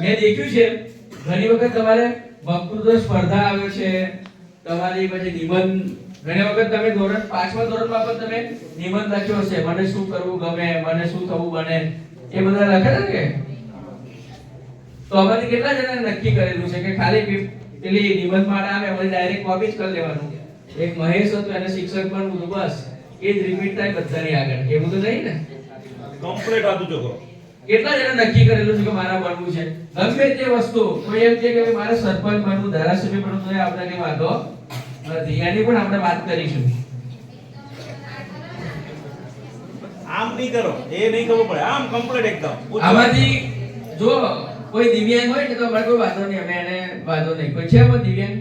મેં દેખ્યું છે, ઘણી વખત તમારે વક્તૃત્વ સ્પર્ધા આવે છે, તમારી પછી નિબંધ, ઘણી વખત તમે ધોરણ, પાંચમા ધોરણમાં પણ તમે નિબંધ લખ્યો હશે મને શું કરવું ગમે, મને શું થવું બને, એ બધા લખે કે? તો આમાંથી કેટલા જણા નક્કી કરેલું છે કે ખાલી પેલી નિબંધ માટે આવે અમારી ડાયરેક્ટ કોપી જ કરી લેવાનું. એક મહેશ હતો, એને શિક્ષક પણ બસ, એ જ રિપીટ થાય બધાની આગળ. એવું તો નહીં ને? કમ્પ્લીટ આદુ જો કેટલા જણા નક્કી કરેલું છે કે મારા બનવું છે? ગમે તે વસ્તુ કોઈ એમ કે કે મારે સરપંચ બનવું ધારાસભ્ય બનવું તો આપણે કઈ વાંધો નથી. એની પણ આપણે વાત કરીશું. આમ નહીં કરો એ નહીં ખબર પડે. આમ કમ્પ્લીટ એકદમ. આમાંથી જો કોઈ દિવ્યાંગ હોય ને તો અમારે કોઈ વાંધો નહીં અમે એને વાંધો નહીં. કોઈ છે આમાં દિવ્યાંગ?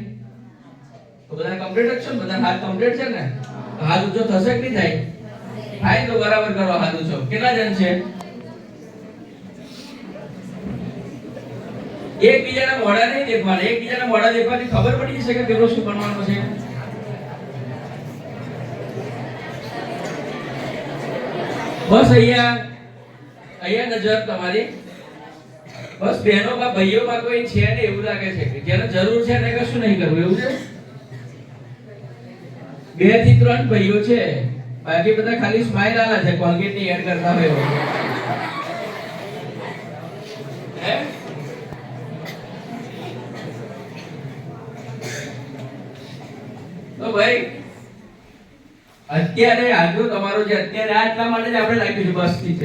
તો બધા કમ્પ્લીટ જ છે ને? બધા હાથ કમ્પ્લીટ છે ને? હાથ ઊંચો થશે કે નહીં થાય? થાય તો બરાબર કરો હાથ ઊંચો. કેટલા જણ છે? એકબીજાના મોઢા નહીં દેખવાના, એકબીજાના મોઢા દેખવાથી ખબર પડી જશે કે પેલો શું બનવાનો છે. બસ અહીંયા અહીંયા નજર તમારી. બસ બહેનોમાં ભાઈઓમાં કોઈ છે ને એવું લાગે છે કે જેને જરૂર છે એને કશું નહીં કરવું, એવું છે? બેથી ત્રણ ભાઈઓ છે. બાકી બધા ખાલી સ્માઈલ આલા છે કોલગેટની એડ કરતા હોય તો ભાઈ, અત્યારે આજુ તમારો જે અત્યારે આ એટલા માટે જ આપણે રાખ્યું છે બસ